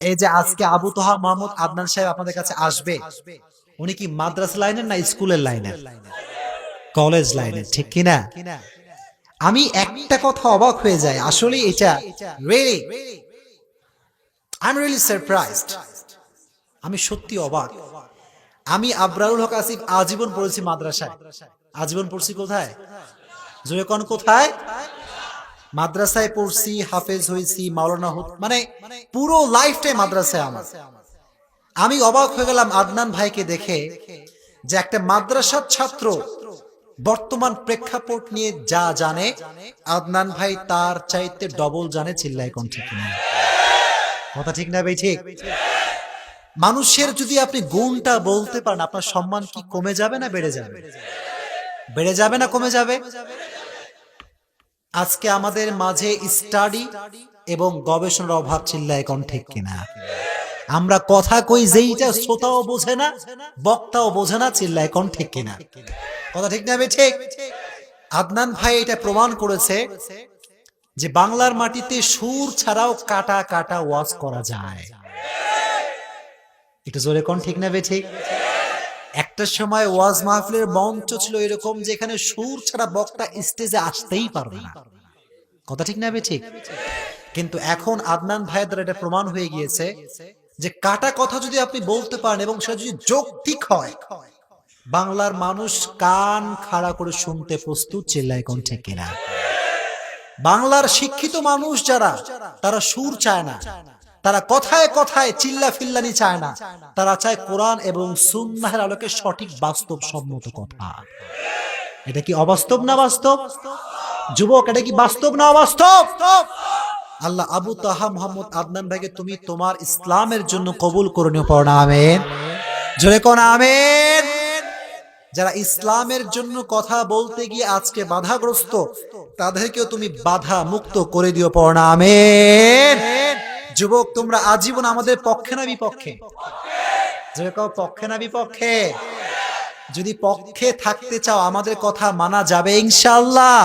এই যে আজকে আবু তোহা মোহাম্মদ আদনান সাহেব আপনাদের কাছে আসবে। উনি কি মাদ্রাসা লাইনের না স্কুলের লাইনের? কলেজ লাইনের ঠিক কিনা? আমি একটা কথা অবাক হয়ে যাই আসলে এটা really I am really surprised আমি সত্যি অবাক। আমি আবরারুল হক আসিফ আজীবন পড়েছি মাদ্রাসায়। আজীবন পড়ছি কোথায়? জোরে কোথায়? মাদ্রাসায় পড়ছি, হাফেজ হয়েছি, মাওলানা হত মানে পুরো লাইফটাই মাদ্রাসায় আমার। আমি অবাক হয়ে গেলাম আদনান ভাইকে দেখে যে একটা মাদ্রাসার ছাত্র বর্তমান প্রেক্ষাপট নিয়ে যা জানে, আদনান ভাই তার চাইতে ডবল জানে চিল্লাই কোন। ঠিক কথা ঠিক না ভাই ঠিক? মানুষের যদি আপনি গুণটা বলতে পারেন, আপনার সম্মান কি কমে যাবে না বেড়ে যাবে? বেড়ে যাবে না কমে যাবে? আজকে আমাদের মাঝে স্টাডি এবং গবেষণার অভাব চিল্লায় কোন ঠিক কিনা। আমরা কথা কই যেইটা শ্রোতাও বোঝে না, বক্তাও বোঝে না, চিল্লায় কোন ঠিক কিনা। কথা ঠিক না ঠিক আদনান ভাই এটা প্রমাণ করেছে যে বাংলার মাটিতে সুর ছাড়াও কাটা কাটা ওয়াজ করা যায়। একটু জোরে কোন, ঠিক না ঠিক একটা সময় ওয়াজ মাহফিলের মঞ্চ ছিল এরকম যে এখানে সুর ছাড়া বক্তা স্টেজে আসতেই পারবে না। কথা ঠিক না ঠিক? কিন্তু এখন আদনান ভাইয়ের দ্বারা এটা প্রমাণ হয়ে গিয়েছে যে কাটা কথা যদি আপনি বলতে পারেন এবং সেটা যদি যৌক্তিক হয়, বাংলার মানুষ কান খাড়া করে শুনতে প্রস্তুত, চিল্লায় কোন ঠিক কিনা? বাংলার শিক্ষিত মানুষ যারা, তারা সুর চায় না। তারা কথায় কথায় চিল্লা ফিল্লানি চায় না। তারা চায় কোরআন এবং সুন্নাহের আলোকে সঠিক বাস্তব সম্মত কথা। এটা কি অবাস্তব না বাস্তব? যুবক, এটা কি বাস্তব না অবাস্তব? আল্লাহ আবু তাহা মোহাম্মদ আদনান ভাইকে তুমি তোমার ইসলামের জন্য কবুল করে নিও পড়া আমেন। জোরে কোন আমেন। যারা ইসলামের জন্য কথা বলতে গিয়ে আজকে বাধাগ্রস্ত, তাদেরকেও তুমি বাধা মুক্ত করে দিও পড়া আমেন। যুবক, তোমরা আজীবন আমাদের পক্ষে না বিপক্ষে? পক্ষে না বিপক্ষে? যদি পক্ষে থাকতে চাও আমাদের কথা মানা যাবে ইনশাআল্লাহ।